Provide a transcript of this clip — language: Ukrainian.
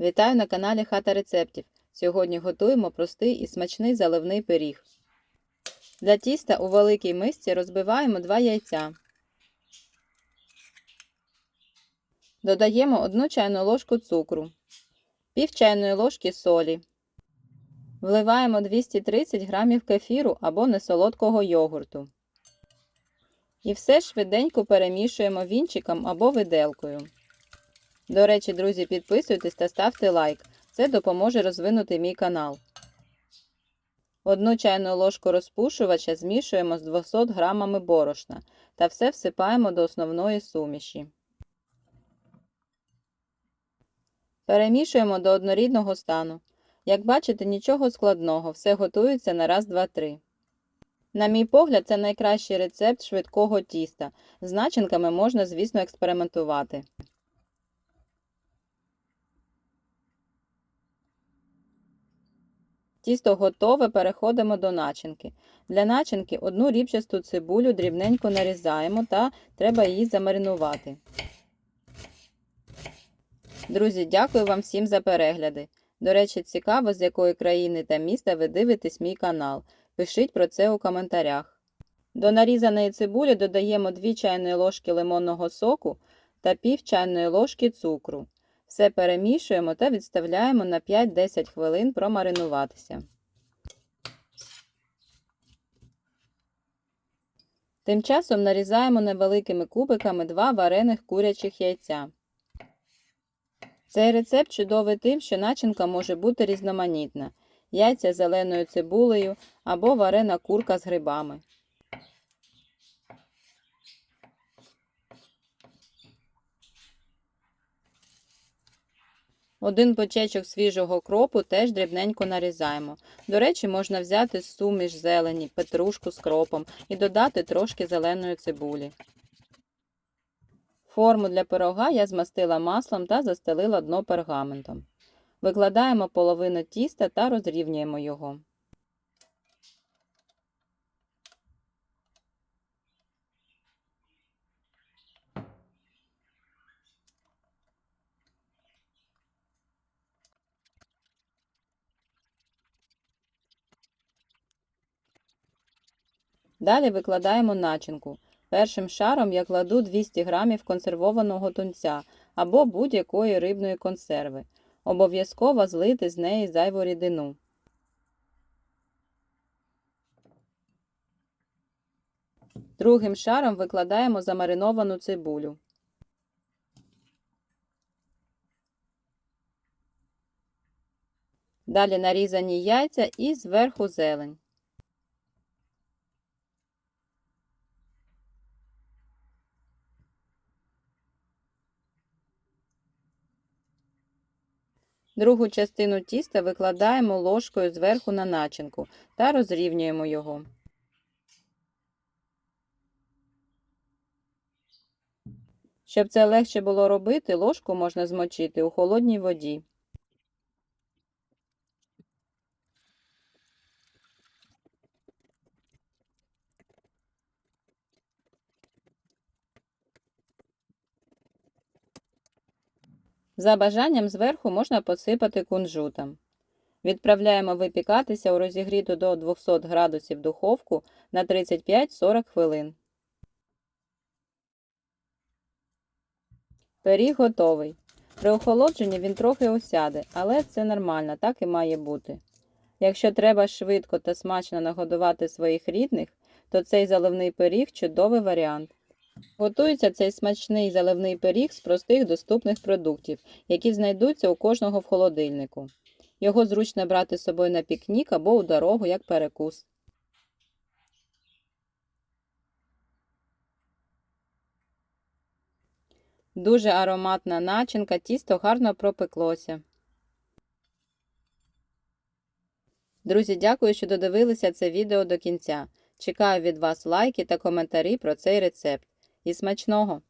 Вітаю на каналі Хата рецептів. Сьогодні готуємо простий і смачний заливний пиріг. Для тіста у великій мисці розбиваємо 2 яйця. Додаємо 1 чайну ложку цукру, пів чайної ложки солі. Вливаємо 230 г кефіру або несолодкого йогурту. І все швиденько перемішуємо вінчиком або виделкою. До речі, друзі, підписуйтесь та ставте лайк. Це допоможе розвинути мій канал. Одну чайну ложку розпушувача змішуємо з 200 грамами борошна та все всипаємо до основної суміші. Перемішуємо до однорідного стану. Як бачите, нічого складного, все готується на раз, два, три. На мій погляд, це найкращий рецепт швидкого тіста. З начинками можна, звісно, експериментувати. Тісто готове, переходимо до начинки. Для начинки одну рібчасту цибулю дрібненько нарізаємо та треба її замаринувати. Друзі, дякую вам всім за перегляди. До речі, цікаво, з якої країни та міста ви дивитесь мій канал. Пишіть про це у коментарях. До нарізаної цибулі додаємо 2 чайної ложки лимонного соку та пів чайної ложки цукру. Все перемішуємо та відставляємо на 5-10 хвилин промаринуватися. Тим часом нарізаємо невеликими кубиками 2 варених курячих яйця. Цей рецепт чудовий тим, що начинка може бути різноманітна. Яйця зеленою цибулею або варена курка з грибами. Один бочечок свіжого кропу теж дрібненько нарізаємо. До речі, можна взяти суміш зелені, петрушку з кропом і додати трошки зеленої цибулі. Форму для пирога я змастила маслом та застелила дно пергаментом. Викладаємо половину тіста та розрівнюємо його. Далі викладаємо начинку. Першим шаром я кладу 200 г консервованого тунця або будь-якої рибної консерви. Обов'язково злити з неї зайву рідину. Другим шаром викладаємо замариновану цибулю. Далі нарізані яйця і зверху зелень. Другу частину тіста викладаємо ложкою зверху на начинку та розрівнюємо його. Щоб це легше було робити, ложку можна змочити у холодній воді. За бажанням зверху можна посипати кунжутом. Відправляємо випікатися у розігріту до 200 градусів духовку на 35-40 хвилин. Пиріг готовий. При охолодженні він трохи осяде, але це нормально, так і має бути. Якщо треба швидко та смачно нагодувати своїх рідних, то цей заливний пиріг чудовий варіант. Готується цей смачний заливний пиріг з простих доступних продуктів, які знайдуться у кожного в холодильнику. Його зручно брати з собою на пікнік або у дорогу як перекус. Дуже ароматна начинка, тісто гарно пропеклося. Друзі, дякую, що додивилися це відео до кінця. Чекаю від вас лайки та коментарі про цей рецепт. І смачного!